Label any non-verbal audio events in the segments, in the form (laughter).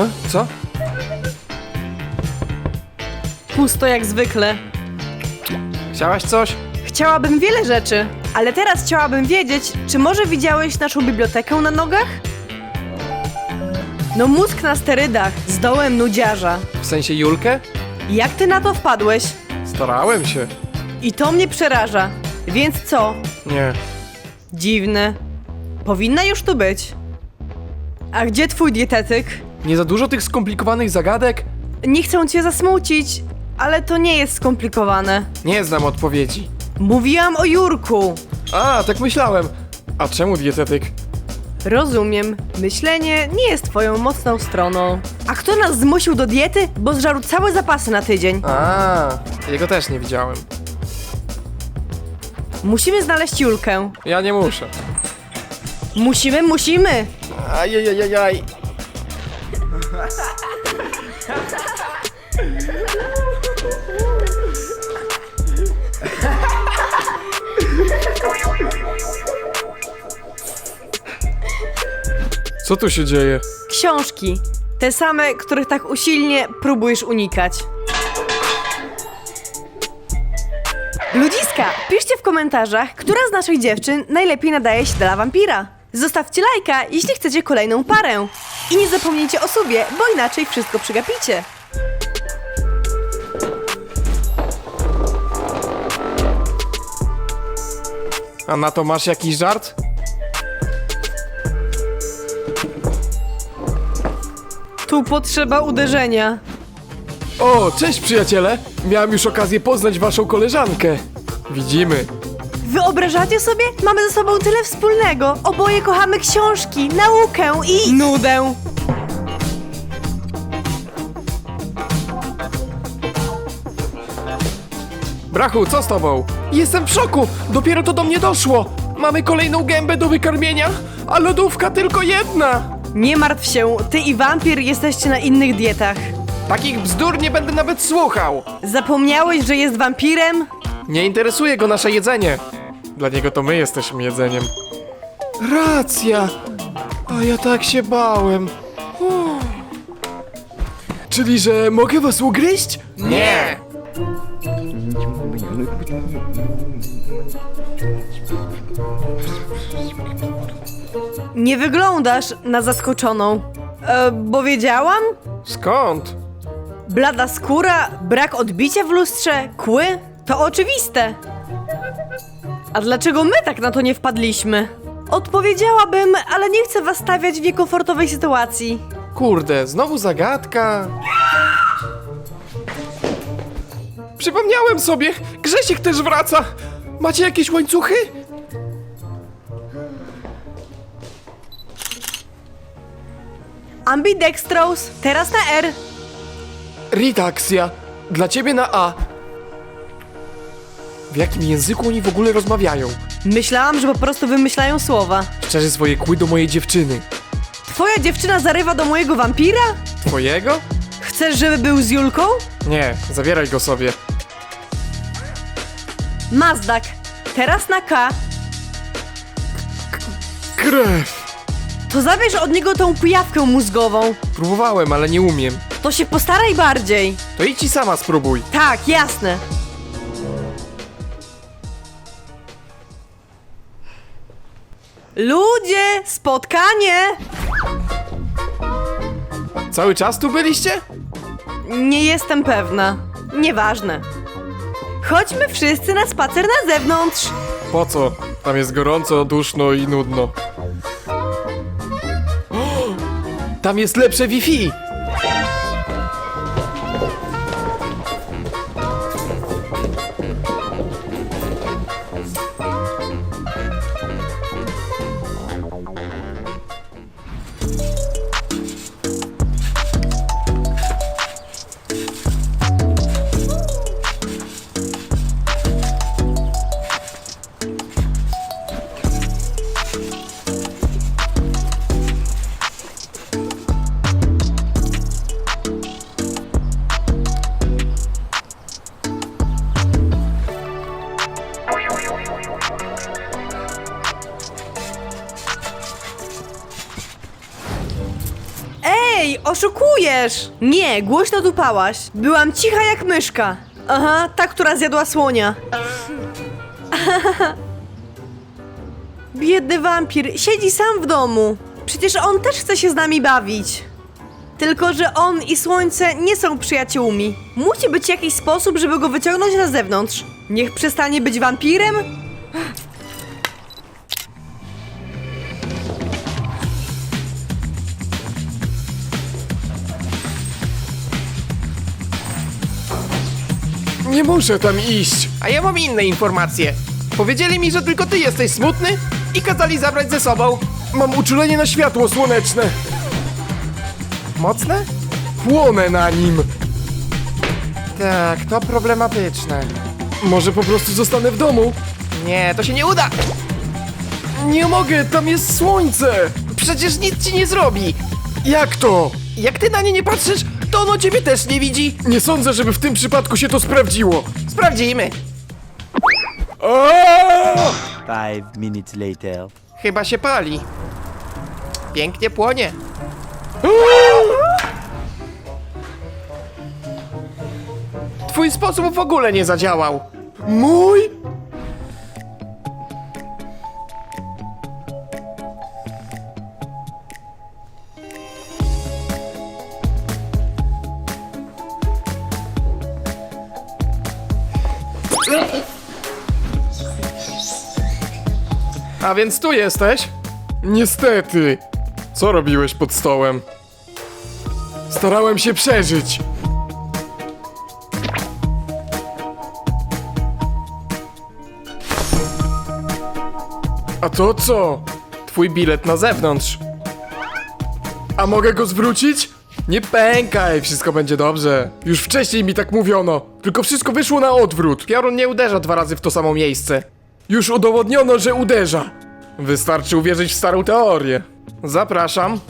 E? Co? Pusto jak zwykle. Chciałaś coś? Chciałabym wiele rzeczy, ale teraz chciałabym wiedzieć, czy może widziałeś naszą bibliotekę na nogach? No mózg na sterydach, z dołem nudziarza. W sensie Julkę? Jak ty na to wpadłeś? Starałem się. I to mnie przeraża. Więc co? Nie. Dziwne. Powinna już tu być. A gdzie twój dietetyk? Nie za dużo tych skomplikowanych zagadek? Nie chcę cię zasmucić, ale to nie jest skomplikowane. Nie znam odpowiedzi. Mówiłam o Jurku. A, tak myślałem. A czemu dietetyk? Rozumiem. Myślenie nie jest twoją mocną stroną. A kto nas zmusił do diety, bo zżarł całe zapasy na tydzień? A, jego też nie widziałem. Musimy znaleźć Julkę. Ja nie muszę. Musimy, musimy! Ajajajajaj. Co tu się dzieje? Książki. Te same, których tak usilnie próbujesz unikać. Ludziska, piszcie w komentarzach, która z naszych dziewczyn najlepiej nadaje się dla wampira. Zostawcie lajka, jeśli chcecie kolejną parę. I nie zapomnijcie o sobie, bo inaczej wszystko przegapicie. A na to masz jakiś żart? Tu potrzeba uderzenia. O, cześć przyjaciele! Miałem już okazję poznać waszą koleżankę. Widzimy. Wyobrażacie sobie? Mamy ze sobą tyle wspólnego. Oboje kochamy książki, naukę i... Nudę. Brachu, co z tobą? Jestem w szoku! Dopiero to do mnie doszło! Mamy kolejną gębę do wykarmienia, a lodówka tylko jedna! Nie martw się, ty i wampir jesteście na innych dietach. Takich bzdur nie będę nawet słuchał! Zapomniałeś, że jest wampirem? Nie interesuje go nasze jedzenie. Dla niego to my jesteśmy jedzeniem. Racja! A ja tak się bałem. Uff. Czyli, że mogę was ugryźć? Nie! Nie wyglądasz na zaskoczoną. E, bo wiedziałam? Skąd? Blada skóra, brak odbicia w lustrze, kły? To oczywiste. A dlaczego my tak na to nie wpadliśmy? Odpowiedziałabym, ale nie chcę was stawiać w niekomfortowej sytuacji. Kurde, znowu zagadka. Przypomniałem sobie, Grzesiek też wraca. Macie jakieś łańcuchy? Ambidextrous, teraz na R. Ritaxia, dla ciebie na A. W jakim języku oni w ogóle rozmawiają? Myślałam, że po prostu wymyślają słowa. Szczerze swoje kły do mojej dziewczyny. Twoja dziewczyna zarywa do mojego wampira? Twojego? Chcesz, żeby był z Julką? Nie, zabieraj go sobie. Mazdak, teraz na K. Krew! To zabierz od niego tą pijawkę mózgową. Próbowałem, ale nie umiem. To się postaraj bardziej. To idź i sama spróbuj. Tak, jasne. Ludzie, spotkanie! Cały czas tu byliście? Nie jestem pewna. Nieważne. Chodźmy wszyscy na spacer na zewnątrz. Po co? Tam jest gorąco, duszno i nudno. (gasps) Tam jest lepsze Wi-Fi! Oszukujesz! Nie, głośno dupałaś. Byłam cicha jak myszka. Aha, ta, która zjadła słonia. (laughs) Biedny wampir siedzi sam w domu. Przecież on też chce się z nami bawić. Tylko, że on i słońce nie są przyjaciółmi. Musi być jakiś sposób, żeby go wyciągnąć na zewnątrz. Niech przestanie być wampirem? Nie muszę tam iść. A ja mam inne informacje. Powiedzieli mi, że tylko ty jesteś smutny i kazali zabrać ze sobą. Mam uczulenie na światło słoneczne. Mocne? Płonę na nim. Tak, to problematyczne. Może po prostu zostanę w domu? Nie, to się nie uda. Nie mogę, tam jest słońce. Przecież nic ci nie zrobi. Jak to? Jak ty na nie nie patrzysz, to ono ciebie też nie widzi. Nie sądzę, żeby w tym przypadku się to sprawdziło. Sprawdzimy. O! Five minutes later. Chyba się pali. Pięknie płonie. Twój sposób w ogóle nie zadziałał. Mój? A więc tu jesteś? Niestety. Co robiłeś pod stołem? Starałem się przeżyć. A to co? Twój bilet na zewnątrz. A mogę go zwrócić? Nie pękaj, wszystko będzie dobrze. Już wcześniej mi tak mówiono, tylko wszystko wyszło na odwrót. Piorun nie uderza dwa razy w to samo miejsce. Już udowodniono, że uderza. Wystarczy uwierzyć w starą teorię. Zapraszam.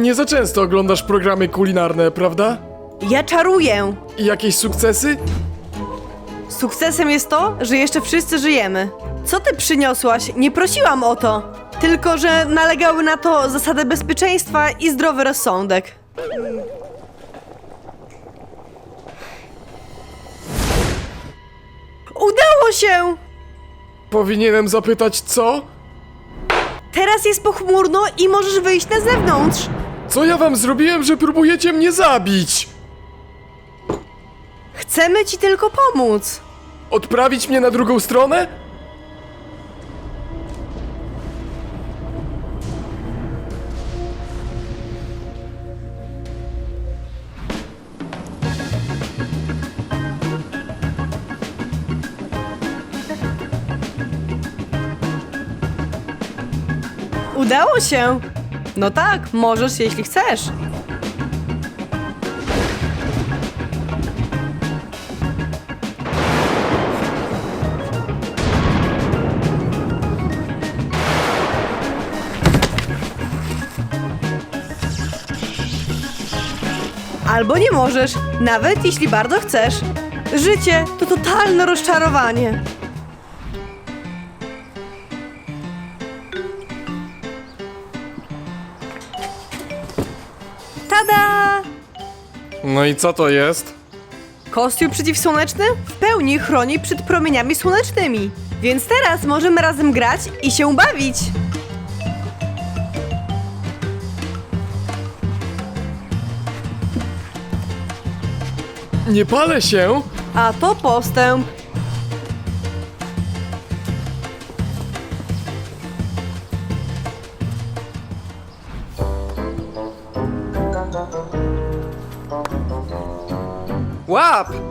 Nie za często oglądasz programy kulinarne, prawda? Ja czaruję. I jakieś sukcesy? Sukcesem jest to, że jeszcze wszyscy żyjemy. Co ty przyniosłaś? Nie prosiłam o to. Tylko, że nalegały na to zasady bezpieczeństwa i zdrowy rozsądek. Udało się! Powinienem zapytać co? Teraz jest pochmurno i możesz wyjść na zewnątrz. Co ja wam zrobiłem, że próbujecie mnie zabić? Chcemy ci tylko pomóc. Odprawić mnie na drugą stronę? Udało się. No tak, możesz, jeśli chcesz. Albo nie możesz, nawet jeśli bardzo chcesz. Życie to totalne rozczarowanie. No i co to jest? Kostium przeciwsłoneczny w pełni chroni przed promieniami słonecznymi. Więc teraz możemy razem grać i się bawić. Nie palę się? A to postęp. up!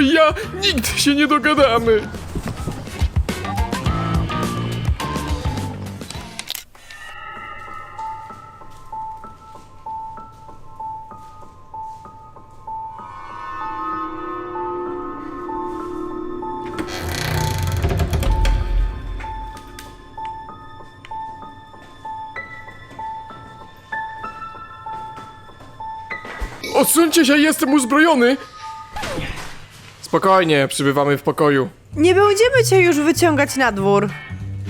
I ja nigdy się nie dogadamy. Odsuńcie się, jestem uzbrojony! Spokojnie, przybywamy w pokoju. Nie będziemy cię już wyciągać na dwór.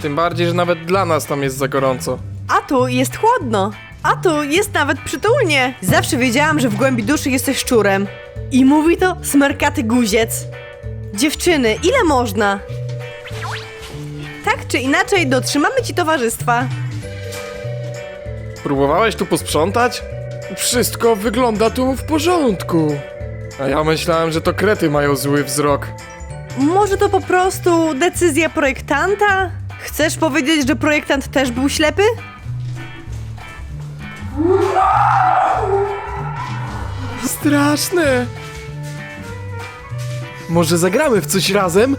Tym bardziej, że nawet dla nas tam jest za gorąco. A tu jest chłodno. A tu jest nawet przytulnie. Zawsze wiedziałam, że w głębi duszy jesteś szczurem. I mówi to smerkaty guziec. Dziewczyny, ile można? Tak czy inaczej, dotrzymamy ci towarzystwa. Próbowałeś tu posprzątać? Wszystko wygląda tu w porządku. A ja myślałem, że to krety mają zły wzrok. Może to po prostu decyzja projektanta? Chcesz powiedzieć, że projektant też był ślepy? Straszne! Może zagramy w coś razem?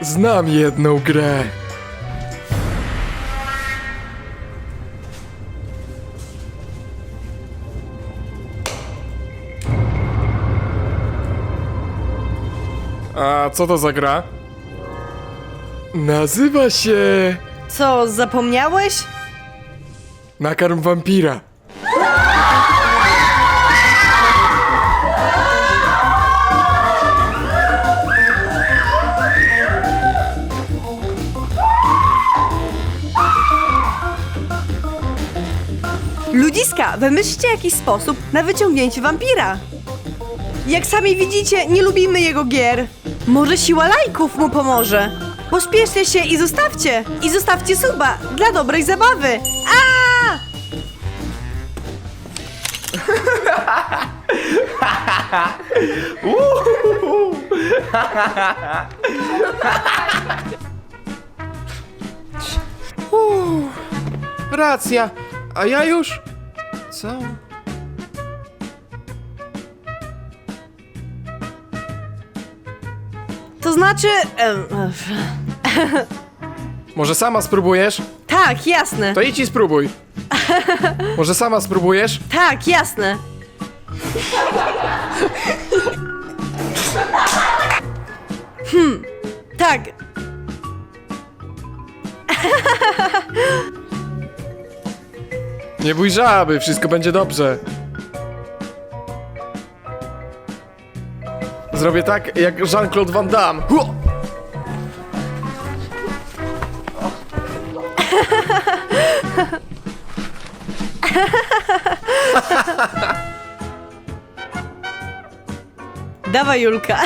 Znam jedną grę. A co to za gra? Nazywa się Co, zapomniałeś? Nakarm Wampira. Ludziska, wymyślcie jakiś sposób na wyciągnięcie wampira. Jak sami widzicie, nie lubimy jego gier. Może siła lajków mu pomoże. Pospieszcie się i zostawcie. I zostawcie suba dla dobrej zabawy. A! Racja, a ja już? Co? Znaczy... em, Może sama spróbujesz? tak, jasne. To idź i spróbuj. Może sama spróbujesz? Tak, jasne. Hmm, tak. Nie bój żaby, wszystko będzie dobrze. Zrobię tak jak Jean-Claude Van Damme. Hu! Dawaj, Julka.